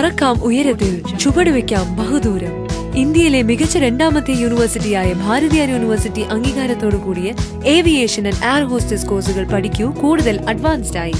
പറക്കാം ഉയരത്തിൽ ചുവടുവെക്കാം ബഹുദൂരം. ഇന്ത്യയിലെ മികച്ച രണ്ടാമത്തെ യൂണിവേഴ്സിറ്റിയായ ഭാരതീയ യൂണിവേഴ്സിറ്റി അംഗീകാരത്തോടു കൂടിയ ഏവിയേഷൻ ആൻഡ് എയർ ഹോസ്റ്റസ് കോഴ്സുകൾ പഠിക്കൂ കൂടുതൽ അഡ്വാൻസ്ഡ് ആയി.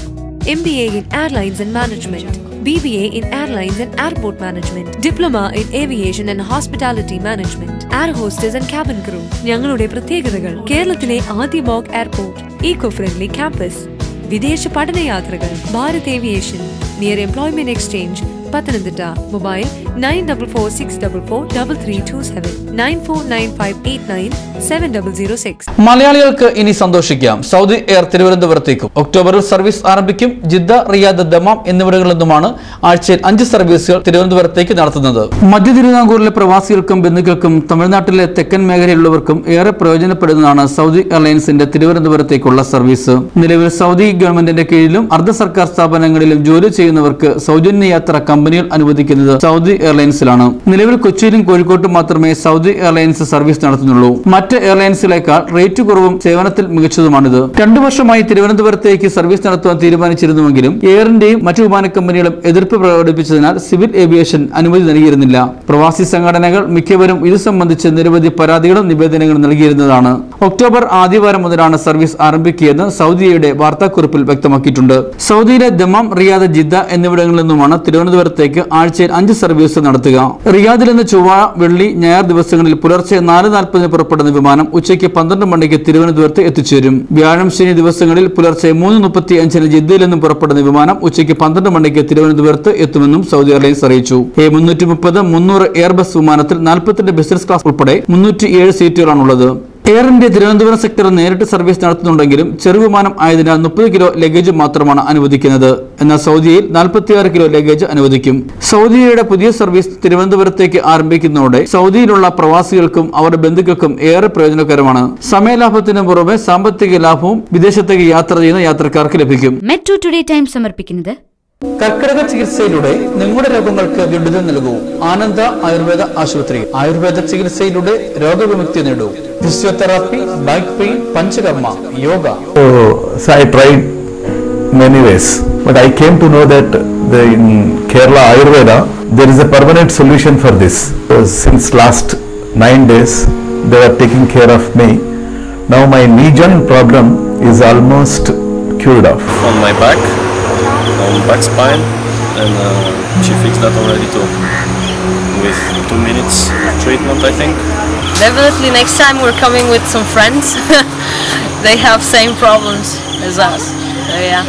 M B A in airlines and management B B A in airlines and airport management diploma in aviation and hospitality management air hostess and cabin crew ഞങ്ങളുടെ പ്രത്യേകതകൾ കേരളത്തിലെ ആദ്യ mock airport eco friendly campus വിദേശ പഠനയാത്രകൾ Bharat aviation near employment exchange Pathanamthitta. Mobile nine double four six double four double three two seven. Nine four nine five eight nine seven double zero six. മലയാളികൾക്ക് ഇനി സന്തോഷിക്കാം. Saudi air തിരുവനന്തപുരത്തേക്കും. ഒക്ടോബറിൽ service ആരംഭിക്കും Jeddah Riyadh Dammam എന്നിവിടങ്ങളിൽ നിന്നുമാണ് ആഴ്ചയിൽ അഞ്ച് സർവീസുകൾ തിരുവനന്തപുരത്തേക്ക് നടത്തുന്നത്. മധ്യ തിരുവിതാംകൂറിലെ പ്രവാസികൾക്കും ബന്ധുക്കൾക്കും തമിഴ്നാട്ടിലെ തെക്കൻ മേഖലയിലുള്ളവർക്കും ഏറെ പ്രയോജനപ്പെടുന്നതാണ് സൗദി എയർലൈൻസിന്റെ തിരുവനന്തപുരത്തേക്കുള്ള സർവീസ്. നിലവിൽ സൗദി ഗവൺമെന്റിന്റെ കീഴിലും അർദ്ധ സർക്കാർ സ്ഥാപനങ്ങളിലും ജോലി ചെയ്യുന്നവർക്ക് സൗജന്യ യാത്ര കമ്പനികൾ അനുവദിക്കുന്നത് സൗദി എയർലൈൻസിലാണ്. നിലവിൽ കൊച്ചിയിലും കോഴിക്കോട്ടും മാത്രമേ സൗദി എയർലൈൻസ് സർവീസ് നടത്തുന്നുള്ളൂ. മറ്റ് എയർലൈൻസിലേക്കാൾ റേറ്റ് കുറവും സേവനത്തിൽ മികച്ചതുമാണിത്. രണ്ടു വർഷമായി തിരുവനന്തപുരത്തേക്ക് സർവീസ് നടത്തുവാൻ തീരുമാനിച്ചിരുന്നുവെങ്കിലും എയറിന്റെയും മറ്റു വിമാന കമ്പനികളും എതിർപ്പ് പ്രകടിപ്പിച്ചതിനാൽ സിവിൽ ഏവിയേഷൻ അനുമതി നൽകിയിരുന്നില്ല. പ്രവാസി സംഘടനകൾ മിക്കവരും ഇത് സംബന്ധിച്ച് നിരവധി പരാതികളും നിവേദനങ്ങളും നൽകിയിരുന്നതാണ്. ഒക്ടോബർ ആദ്യവാരം മുതലാണ് സർവീസ് ആരംഭിക്കുകയെന്ന് സൗദിയുടെ വാർത്താക്കുറിപ്പിൽ വ്യക്തമാക്കിയിട്ടുണ്ട്. സൗദിയിലെ ദമാം റിയാദ് ജിദ്ദ എന്നിവിടങ്ങളിൽ നിന്നുമാണ് തിരുവനന്തപുരത്തേക്ക് ആഴ്ചയിൽ അഞ്ച് സർവീസ് നടത്തുക. റിയാദിൽ നിന്ന് ചൊവ്വ വെള്ളി ഞായർ ദിവസങ്ങളിൽ പുലർച്ചെ നാല് നാൽപ്പതിന് പുറപ്പെടുന്ന വിമാനം ഉച്ചയ്ക്ക് പന്ത്രണ്ട് മണിക്ക് തിരുവനന്തപുരത്ത് എത്തിച്ചേരും. വ്യാഴം ശനി ദിവസങ്ങളിൽ പുലർച്ചെ മൂന്ന് മുപ്പത്തി അഞ്ചിന് ജിദ്ദയിൽ നിന്നും പുറപ്പെടുന്ന വിമാനം ഉച്ചയ്ക്ക് പന്ത്രണ്ട് മണിക്ക് തിരുവനന്തപുരത്ത് എത്തുമെന്നും സൗദി എയർലൈൻസ് അറിയിച്ചു. എ മുന്നൂറ്റി മുപ്പത് മുന്നൂറ് എയർബസ് വിമാനത്തിൽ നാൽപ്പത്തിരണ്ട് ബിസിനസ് ക്ലാസ് ഉൾപ്പെടെ മുന്നൂറ്റി ഏഴ് സീറ്റുകളാണുള്ളത്. എയർ ഇന്ത്യ തിരുവനന്തപുരം സെക്ടർ നേരിട്ട് സർവീസ് നടത്തുന്നുണ്ടെങ്കിലും ചെറുവിമാനം ആയതിനാൽ മുപ്പത് കിലോ ലഗേജ് മാത്രമാണ് അനുവദിക്കുന്നത്. എന്നാൽ സൗദിയിൽ നാൽപ്പത്തിയാറ് കിലോ ലഗേജ് അനുവദിക്കും. സൗദിയുടെ പുതിയ സർവീസ് തിരുവനന്തപുരത്തേക്ക് ആരംഭിക്കുന്നതോടെ സൗദിയിലുള്ള പ്രവാസികൾക്കും അവരുടെ ബന്ധുക്കൾക്കും ഏറെ പ്രയോജനകരമാണ്. സമയലാഭത്തിന് പുറമെ സാമ്പത്തിക ലാഭവും വിദേശത്തേക്ക് യാത്ര ചെയ്യുന്ന യാത്രക്കാർക്ക് ലഭിക്കും. മെട്രോ ടുഡേ ടൈം സമർപ്പിക്കുന്നത് കർക്കിടക ചികിത്സയിലൂടെ നിങ്ങളുടെ രോഗങ്ങൾക്ക് വിടുതൽ നൽകൂ ആനന്ദ ആയുർവേദ ആശുപത്രി ആയുർവേദ ചികിത്സയിലൂടെ രോഗവിമുക്തി നേടൂ physiotherapy back pain panchakarma yoga So, so I many ways, but I came to know that the, in Kerala Ayurveda there is a permanent solution for this. So since last 9 days, they are taking care of me. Now my knee joint problem is almost cured off. on my back, on back spine, and uh, she fixed that already too. With two minutes of treatment, I think. Definitely next time we're coming with some friends. they have same problems as us. So yeah.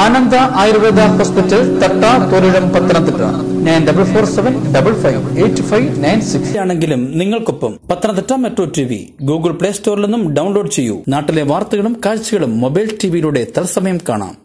Ananda Ayurveda hospital Thatta തോരിടം Pathanamthitta nine double four seven double five eight five nine six ആണെങ്കിലും നിങ്ങൾക്കൊപ്പം Pathanamthitta metro T V Google play സ്റ്റോറിൽ നിന്നും download ചെയ്യൂ നാട്ടിലെ വാർത്തകളും കാഴ്ചകളും mobile ടിവിയിലൂടെ തത്സമയം കാണാം